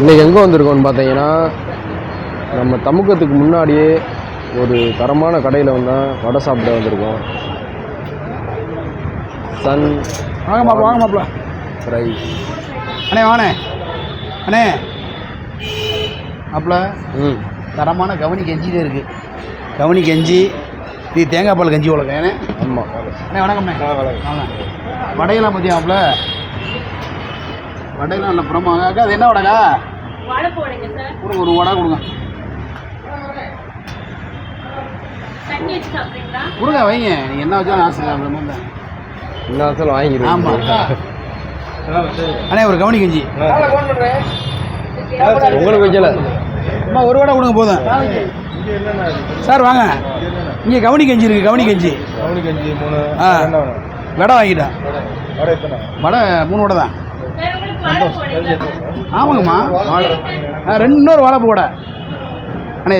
இன்றைக்கி எங்கே வந்திருக்கோம்னு பார்த்தீங்கன்னா நம்ம தமுக்கத்துக்கு முன்னாடியே ஒரு தரமான கடையில் வந்து வடை சாப்பிட வந்திருக்கோம். சன் வாங்க மாப்பிள வாங்க மாப்பிள. ஃப்ரை அண்ணே வாண்ணே. அண்ணே. மாப்பிள ம். தரமான கவனி கஞ்சிலே இருக்கு. கவனி கஞ்சி இது தேங்காய் பால் கஞ்சி உலக ஏண்ணே ஆமாம் அண்ணே வணக்கம்ண்ணே. வாங்க. வடையெல்லாம் பற்றியா மாப்பிள? வடையெல்லாம் நல்ல புறமாக அக்கா அது என்ன வடைக்கா? கொடுங்க ஒரு வடை கொடுங்க. கொடுங்க வைங்க. நீ என்ன வச்சாலும் ஆசை சாப்பிடுற மாதிரி தான். என்ன சொல்ல வாங்கிடுவோம். ஆமாம் அண்ணே ஒரு கவனி கஞ்சி. உங்களுக்கு வைக்கல. அம்மா ஒரு வடை கொடுங்க போதும். சார் வாங்க. இங்கே கவனி கஞ்சி இருக்கு கவனி கஞ்சி. ஆ. வடை. வாங்கிட்டேன். வடை மூணு வடை தான் சார் உங்களுக்கு வடை போடுங்க ஆமாங்கம்மா. ரெண்டு இன்னொரு வாழைப்பூ வடை. அண்ணே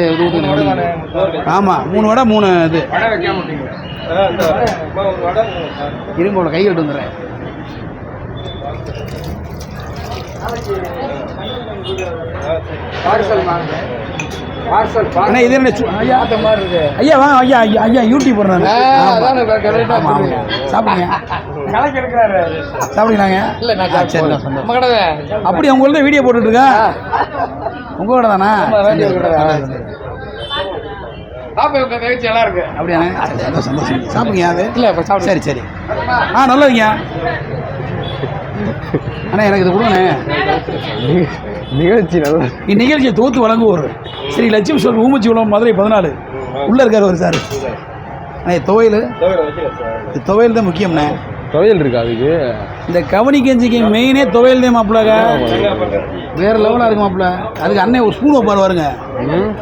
ஆமாம் மூணு வடை மூணு இது. இருங்க உங்களை கை கட்டு வந்துடுறேன். அண்ணா இது என்ன ஐயா ஐயா வாங்க ஐயா ஐயா ஐயா யூடியூப் போடுறேன் சாப்பிடுங்க. சாப்பிடுங்களாங்க ஆ, சரி நான் சந்தோஷம். அப்படி உங்கள்ட்ட வீடியோ போட்டுட்டு இருக்கேன் உங்க கூட தானே? அப்படியாண்ணே? சரி, சந்தோஷம், சாப்பிடுங்க அது? சரி சரி. ஆ நல்லதுங்க. அண்ணா எனக்கு இது கொடுங்கண்ணே. நிகழ்ச்சி நல்லா இந்நிகழ்ச்சியை தொகுத்து வழங்குவோர். ஸ்ரீ லட்சுமி சொல் ஊமச்சி உலகம் மதுரை பதினாலு. உள்ளே இருக்கார் ஒரு சார். அண்ணே துவையல். துவையல் தான் முக்கியம்ண்ணே. துவையல் இருக்கா அதுக்கு? இந்த கவனி கஞ்சிக்கு மெயினே துவையல் தான் மாப்பிள்ளாங்க வேற லெவலாக இருக்கு மாப்பிள்ள. அதுக்கு அண்ணே ஒரு ஸ்பூன் வைப்பார் பாருங்க.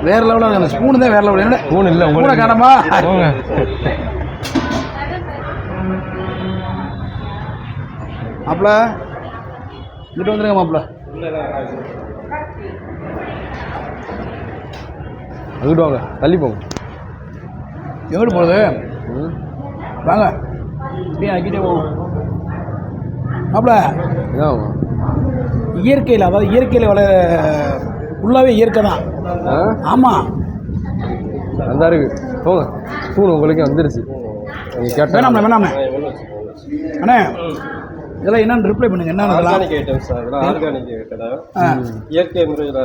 வேற லெவலாக இருக்கு. அந்த ஸ்பூன் தான் வேற லெவல் என்ன ஃபோன் இல்லை கூட காணமா? போங்க. மாப்பிள்ள இங்கிட்ட வந்துருங்க மாப்பிள்ள. அங்கிட்டு வாங்க தள்ளி போங்க. எங்கிட்டு போகிறது ம். வாங்க. அப்படியே ஆக்கிட்டே போவோம். இயற்கையில் அதாவது இயற்கையில் வளர ஃபுல்லாகவே இயற்கை தான். ஆமாம் அந்த இருக்கு போங்க. ஸ்பூன் உங்களுக்கு வந்துருச்சு. நீங்கள் கேட்டா வேணாம்ண்ணே வேணாம்ண்ணே அண்ணே. இதெல்லாம் என்னன்னு ரிப்ளை பண்ணுங்க. என்னன்னு இதெல்லாம்? ஆர்கானிக் ஐட்டம்ஸ் அதெல்லாம் ஆர்கானிக் கடை இயற்கை முறையில்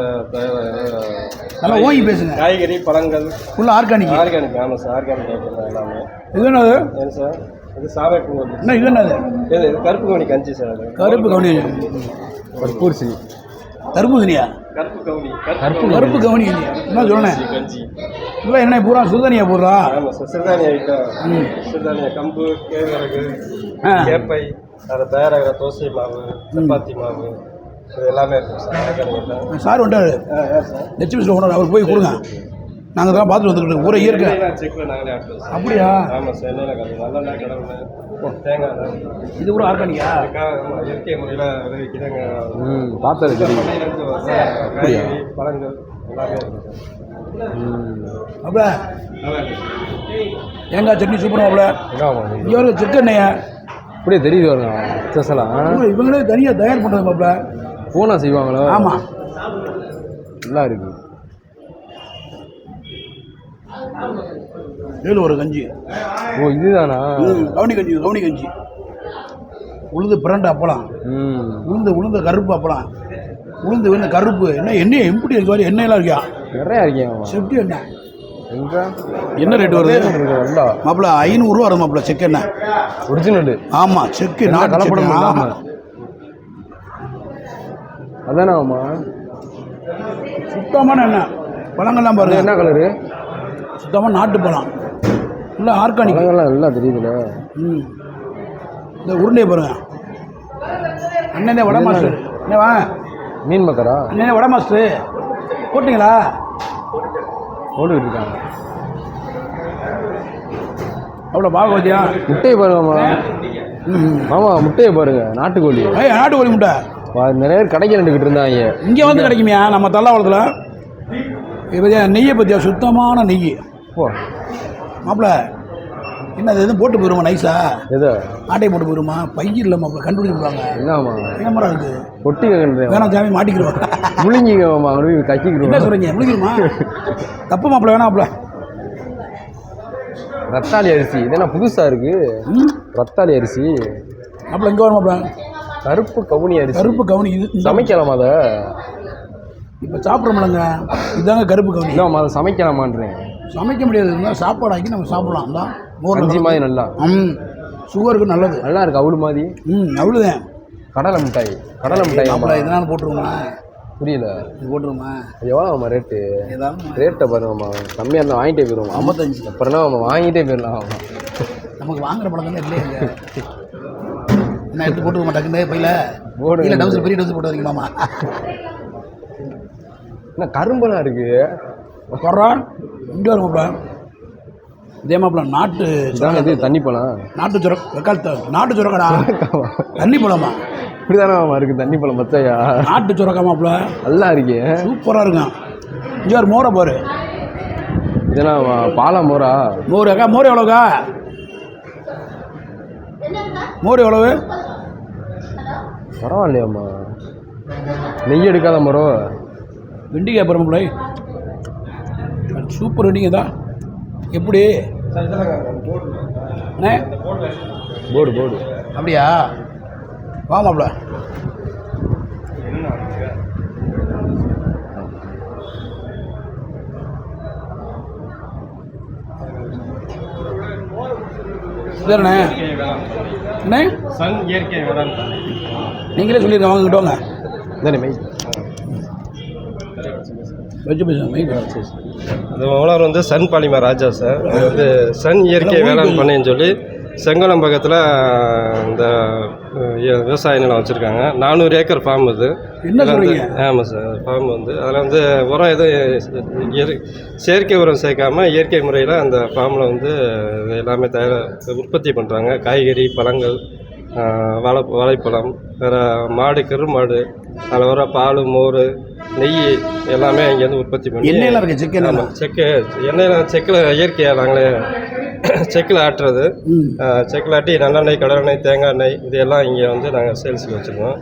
நல்லா ஓங்கி பேசுங்க. காய்கறி பழங்கள். ஃபுல்லாக ஆர்கானிக் ஆர்கானிக் ஆமாம் சார் ஆர்கானிக் ஐட்டம் தான் எல்லாமே. இது என்னது? சார் இது சாவை பூ என்ன இது என்னது? இது கருப்பு கவுனி கஞ்சி சார் அது கருப்பு கவுனி. கற்பூர்சி. தர்பூசணியா? கருப்பு கவுனி கருப்பு கருப்பு கவுனி என்ன சொல்லணேன் கஞ்சி. இல்லை என்ன பூரா போடுறா? ஆமாம் சார் சிறுதானிய ஐட்டம். சிறுதானிய கம்பு கேழ்வரகு கேப்பை அதை தயாராகிற தோசை மாவு சப்பாத்தி மாவு இது எல்லாமே இருக்கும் sir. Sir sir? Lakshmi store owner அவர் போய் கொடுங்க. நாங்கள் தான் பார்த்துட்டு வந்துக்கிட்டு. ஊரே இயற்கை அப்படியா. இது கூட ஆர்கானிக்கா? இயற்கை முறையில் விளைவிக்கிறாங்க ம் பார்த்தது காய்கறி பழங்கள் இருக்கு தேங்காய் சட்னி சூப்பராக ஒரு செக்கெண்ணெய அப்படியே தெரியுது வருங்க ஸ்பெஷலாக இவங்களே தனியாக தயார் பண்ணுறது மாப்பிள பூனா செய்வாங்களோ? ஆமாம் நல்லா இருக்கு. ஏழு ஒரு கஞ்சி. ஓ இதுதானா? கவுனி கஞ்சி கவுனி கஞ்சி. உளுந்து பிரண்டு அப்பளம் உளுந்து உளுந்து கருப்பு அப்பளம் உளுந்து வந்து கருப்பு. என்ன எண்ணெய் எப்படி இருக்கு பாரு, எண்ணெயெல்லாம் இருக்கியா? நிறையா இருக்கேன் செப்டி எண்ணெய். என்ன ரேட் வருது? நல்லா மாப்பிள ஐநூறுரூவா வரும் மாப்பிள செக் எண்ணெய். ஒரிஜினல் ஆமாம் செக்கு இல்லாம. ஆமாம் அதானே ஆமா சுத்தமான எண்ணெய். பழங்கள்லாம் பாருங்க. என்ன கலரு சுத்தமாக நாட்டு பழம். இல்லை ஆர்கானிக் பழங்கள்லாம் நல்லா தெரியுதுல ம். இந்த உருண்டையை பாருங்க. அண்ணனே வடை மாஸ்டர். என்ன வா. மீன் மக்கரா? அண்ணனே வடை மாஸ்டர். போட்டிங்களா? ஓடிட்டு இருக்காங்க அவ்வளோ பாக வச்சியா? முட்டையை பாருங்கம்மா. ம். மாமா முட்டையை பாருங்க. நாட்டுக்கோழி. ஏய் நாட்டுக்கோழி முட்டை. நிறைய பேர் கடைக்கு நின்றுக்கிட்டு இருந்தாங்க. இங்கே வந்து கிடைக்குமியா நம்ம தல்லாவளத்தில். இது பத்தியா நெய்யை பற்றியா சுத்தமான நெய். போ. மாப்பிள என்ன அது எதுவும் போட்டு போயிருமா நைஸா எதோ? ஆட்டையை போட்டு போயிருமா? பையன் இல்லை மாப்பிள்ள கண்டுபிடிச்சிருப்பாங்க என்னம்மா கேமரா இருக்கு கொட்டி வைக்கிறேன் வேணாம் சாமி மாட்டிக்கிடுவாங்க முழுங்கிங்கம்மா அப்படி என்ன சொல்கிறீங்க முடிக்கணுமா தப்பு மாப்பிள்ள வேணாம் மாப்பிள்ள ரத்தாளி அரிசி. இதென்ன புதுசா இருக்கு? ம்? ரத்தாளி அரிசி. மாப்பிள்ள எங்கே வரும் மாப்பிள்ள கருப்பு கவுனி அரிசி. கருப்பு கவுனி இது சமைக்கலாமா அதை? இப்போ சாப்பிட்றோம்லங்க. இதாங்க கருப்பு கவுனி. இல்லம்மா அதை சமைக்கலாமான்றேன். சமைக்க முடியாது. இருந்தால் சாப்பாடு ஆக்கி நம்ம சாப்பிடலாம். தான் மோர் கஞ்சி மாதிரி நல்லா. ம். சுகருக்கு நல்லது. நல்லா இருக்கு அவுள் மாதிரி. ம் அவ்வளோதான் கடலை மிட்டாய் கடலை மிட்டாய் மாப்பிள்ள இதனால போட்டுருவோமா? புரியல. இது போட்டுருவோமா? அது எவ்வளோம்மா ரேட்டு ரேட்டை பாருங்கம்மா. கம்மியாக இருந்தால் வாங்கிட்டே போயிடுவோம் ஐம்பத்தஞ்சு. அப்புறம் நம்ம வாங்கிட்டே போயிடலாம் நமக்கு வாங்குற பழக்கம் தான் இல்லையே. என்ன எடுத்து போட்டுக்க மாட்டாங்க பையில? போடுங்க. இல்லை டவுசர் பெரிய டவுசர் போட்டு வரீங்க மாமா என்ன கரும்பெல்லாம் இருக்கு? போடுறோம் இங்கே வரும் மாப்பிள்ள. இதே மாப்பிள்ள நாட்டு இது தண்ணி பழம். நாட்டு சுர வெக்கால் நாட்டு சுரக்கடா. தண்ணி பழமா? இப்படிதானே இருக்கு தண்ணி பழம் பச்சையா? நாட்டு சுரக்கா மாப்பிள்ள. நல்லா இருக்கே. சூப்பராக இருக்கும் இங்கே ஒரு மோரை பாரு இதெல்லாம் பாலா மோரா? மோர் அக்கா மோர் எவ்வளோக்கா மோர் எவ்வளவு? பரவாயில்லையாம்மா. நெய் எடுக்காத மரம் வெண்டிக்காய் பாரு மாப்பிள்ளை. சூப்பர் வெண்டிக்காய் தான் எப்படி? அண்ணே? போடு போடு. அப்படியா? வா மாப்பிள்ள. சரிண்ணே. அண்ணே? சன் இயற்கை வேளாண் நீங்களே சொல்லியிருக்க வாங்க கிட்ட வாங்க. இதானே மை அது ஓனர் வந்து சன் பாலிமர் ராஜா சார். இது வந்து சன் இயற்கை வேளாண் பண்ணைன்னு சொல்லி செங்கலம் பக்கத்தில் இந்த விவசாய நிலம் வச்சுருக்காங்க. நானூறு ஏக்கர் ஃபார்ம் இது சொல்றீங்க? ஆமாம் சார் ஃபார்ம் வந்து. அதில் வந்து உரம் எதுவும் செயற்கை உரம் சேர்க்காம இயற்கை முறையில் அந்த ஃபார்மில் வந்து எல்லாமே தயார் உற்பத்தி பண்ணுறாங்க காய்கறி பழங்கள் வாழை வாழைப்பழம் வேறு மாடு கரு மாடு அதில் வர பால் மோர் நெய் எல்லாமே இங்கேருந்து உற்பத்தி பண்ணி எண்ணெயெல்லாம் இருக்கு செக் எண்ணெய் செக்கு எண்ணெயில் செக்கில் இயற்கையாக நாங்களே செக்கில் ஆட்டுறது. செக்கில் ஆட்டி நல்லெண்ணெய் கடலெண்ணெய் தேங்காய் எண்ணெய் இது எல்லாம் இங்கே வந்து நாங்கள் சேல்ஸுக்கு வச்சுருக்கோம்.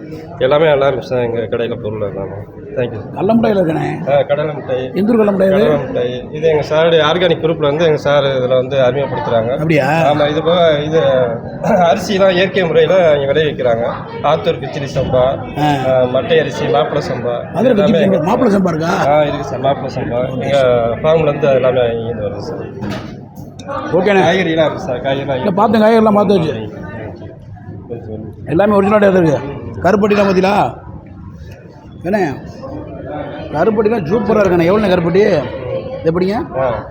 எல்லாமே நல்லா இருக்கும் சார் எங்கள் கடையில் பொருள் எல்லாமே. தேங்க்யூ கடல மிட்டாயில் இருக்கண்ணே கடலை மிட்டாய் எந்த ஊர் கடல மிட்டாய் இது? கடலை மிட்டாய் இது எங்கள் சாருடைய ஆர்கானிக் குரூப்பில் வந்து எங்கள் சார் இதில் வந்து அறிமுகப்படுத்துகிறாங்க அப்படியா? ஆமாம் இது போக இது அரிசிலாம் இயற்கை முறையில் இங்கே விளைவிக்கிறாங்க. ஆத்தூர் கிச்சிலி சம்பா மட்டை அரிசி மாப்பிள சம்பா மாப்பிள்ளை சம்பா இருக்கா? ஆ இருக்குது சார் மாப்பிள சம்பா. எங்கள் ஃபார்ம்லேருந்து எல்லாமே இங்கேருந்து வருது சார். ஓகேண்ணே காய்கறிலாம் இருக்குது சார் காய்கறிலாம் இல்லை பார்த்தேன் காய்கறிலாம் பார்த்து வச்சு. எல்லாமே ஒரிஜினலாக இருக்கு கருப்பட்டிலாம் பார்த்தீங்களா ஏண்ணே கருப்பட்டிலாம் சூப்பராக இருக்கண்ணே எவ்வளோண்ணே கருப்பட்டி? எப்படிங்க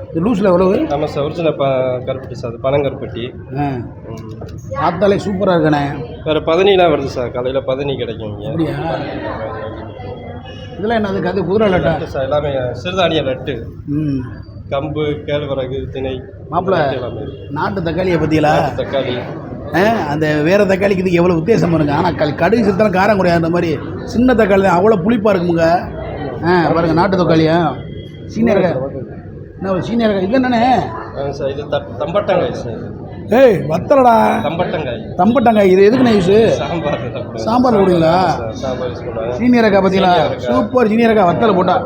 இது லூஸில் எவ்வளவு? ஆமாம் சார் ஒரிஜினல் ப கருப்பட்டி சார் பனங்கருப்பட்டி பார்த்தாலே சூப்பராக இருக்கண்ணே வேறு பதனிலாம் வருது சார் காலையில் பதனி கிடைக்கும் அப்படியா? இதெல்லாம் என்ன அது குதிரை லட்டா? லட்டு சார் எல்லாமே சிறுதானிய லட்டு. ம். கம்பு கேழ்வரகு திணை மாப்பிள்ள. நாட்டு தக்காளியை பற்றிங்களா தக்காளி. ஆ, அந்த வேற தக்காளிக்கு இதுக்கு எவ்வளோ வித்தியாசம் பாருங்க. ஆனால் கல் கடுகு சிறுத்தாலும் காரம் கிடையாது அந்த மாதிரி சின்ன தக்காளி தான். அவ்வளோ புளிப்பாக இருக்குமுங்க. ஆ பாருங்க நாட்டு தக்காளியா? சீனியர் என்ன ஒரு சீனியர் இது என்னண்ணே? இது த தம்பட்டங்காய் சார். இது. ஏய் வத்தலடா. தம்பட்டங்காய். தம்பட்டாங்காய் இது எதுக்குண்ணே யூஸு சாம்பார். சாம்பார் யூஸ் பண்ணுவாங்க. சீனியரக்கா பார்த்தீங்களா சூப்பர் சீனியரக்கா வத்தலை போட்டா.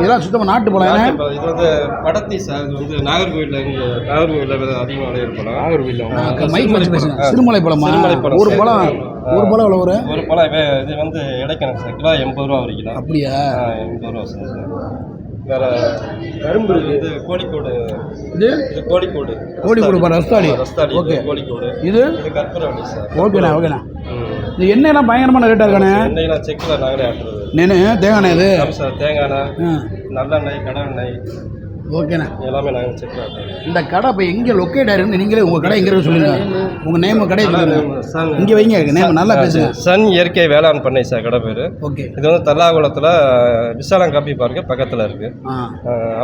இதெல்லாம் சுத்தமாக நாட்டு இப்ப இது வந்து படத்தி சார் இது வந்து நாகர்கோவிலில் நாகர்கோவிலில் அதிகமாக விளையிறப்பலாம் நாகர்கோவிலில். மைக் வச்சு பேசுங்க சிறுமலை பழமா. ஒரு பழம் ஒரு பழம் எவ்வளோ ஒரு பழம் இது வந்து இடைக்கணக்கு சார். கிலோ எண்பது ரூபா ஒரு கிலோ. அப்படியா? எண்பது ரூபா சார். வேற கரும்பு இது கோழிக்கோடு. இது? இது கோழிக்கோடு. கோழிக்கோடு பாரு, ரஸ்தாளி. ரஸ்தாளி ஓகே. இது கோழிக்கோடு. இது? இது கற்பூரவள்ளி சார். ஓகேண்ணா ஓகேண்ணா. ம். இந்த எண்ணெயெல்லாம் பயங்கரமான ரேட்டாக இருக்கானே எண்ணெயெல்லாம் செக்கில் நாங்களே ஆட்டுறது. நேனு தேங்காய் இது? சார் தேங்காய் நல்லெண்ணெய் கடலெண்ணெய் ஓகேண்ணா எல்லாமே நாங்கள் ஆட்டுறோம் இந்த கடை இப்போ எங்கே லொக்கேட் ஆயிருக்குன்னு நீங்களே உங்கள் கடை எங்கே இருக்கு சொல்லுங்க. உங்கள் நேம் கடை இங்கே வைங்க நேம் நல்லா பேசுங்க. சன் இயற்கை வேளாண் பண்ணை சார் கடை பேர். ஓகே இது வந்து தல்லாகுளத்தில் விசாலம் காப்பி பார்க்கு பக்கத்தில் இருக்குது ஆ.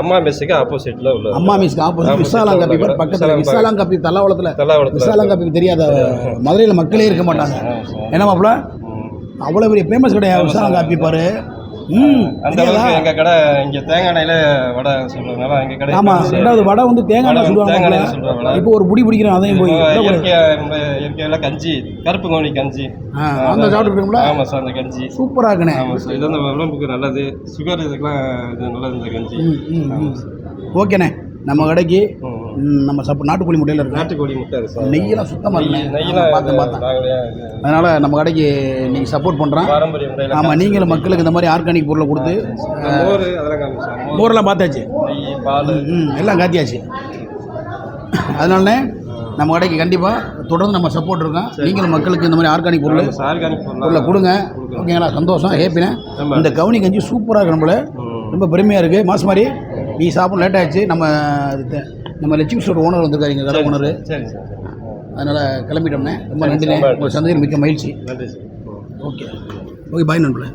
அம்மா மெஸ்ஸுக்கு ஆப்போசிட்டில் உள்ள அம்மா மிஸ்க்கு ஆப்போசிட் ஆமா, விசாலாங்காப்பி பாரு பக்கத்தில் விசாலாங்காப்பி. விசாலாங்காப்பி தல்லாவளத்தில் தல்லாகுளத்தில். விசாலாங்காப்பி தெரியாத மதுரையில் மக்களே இருக்க மாட்டாங்க. என்ன மாப்பிள அவ்வளோ பெரிய ஃபேமஸ் கிடையாது விசாலாங்காப்பி பாரு. ம் அந்த அளவுக்கு எங்கள் கடை இங்கே தேங்காய் எண்ணெயில் வடை சொல்கிறதுனால எங்கள் கடை ஆமாம் ரெண்டாவது வடை வந்து தேங்காய் எண்ணெய் சொல்லுவாங்க. இப்போ ஒரு புடி பிடிக்கிறோம் அதையும் போய் இயற்கையில் கஞ்சி கருப்பு கவுனி கஞ்சி. அந்த சாப்பிட்டுருக்கீங்களா? ஆமாம் சார் அந்த கஞ்சி. சூப்பராக இருக்குண்ணே. ஆமாம் சார் இது வந்து உடம்புக்கு நல்லது சுகர் இதுக்கெல்லாம் இது நல்லது இந்த கஞ்சி. ஓகேண்ணே. நம்ம கடைக்கு நம்ம சாப்பிட நாட்டுக்கோழி முட்டையில் இருக்கு. நாட்டுக்கோழி முட்டை சார். நெய்யெல்லாம் சுத்தமாக இருக்குண்ணே நெய்யெல்லாம் பார்த்தேன் பார்த்தேன். அதனால் நம்ம கடைக்கு நீங்கள் சப்போர்ட் பண்ணுறோம் ஆமாம் நீங்களும் மக்களுக்கு இந்த மாதிரி ஆர்கானிக் பொருளை கொடுத்து மோரெல்லாம் பார்த்தாச்சு. ம் எல்லாம் காத்தியாச்சு. அதனாலண்ணே நம்ம கடைக்கு கண்டிப்பாக தொடர்ந்து நம்ம சப்போர்ட் இருக்கோம். நீங்களும் மக்களுக்கு இந்த மாதிரி ஆர்கானிக் பொருள் ஆர்கானிக் பொருளை கொடுங்க. ஓகேங்களா? சந்தோஷம் ஹேப்பினே ஆமா. இந்த கவுனி கஞ்சி சூப்பராக இருக்கு நம்மள ரொம்ப பெருமையாக இருக்குது மாசு மாதிரி நீ சாப்பிட லேட் ஆயிடுச்சு. நம்ம நம்ம லட்சுமி ஸ்டோர் ஓனர் வந்திருக்காரு எங்கள் கடை ஓனர் சரி சார் அதனால் கிளம்பிட்டோம்னே. ரொம்ப நன்றிண்ணே. உங்கள் சந்தையில் மிக்க மகிழ்ச்சி. நன்றி சார் ஓகே. ஓகே பாய் நண்பர்களே.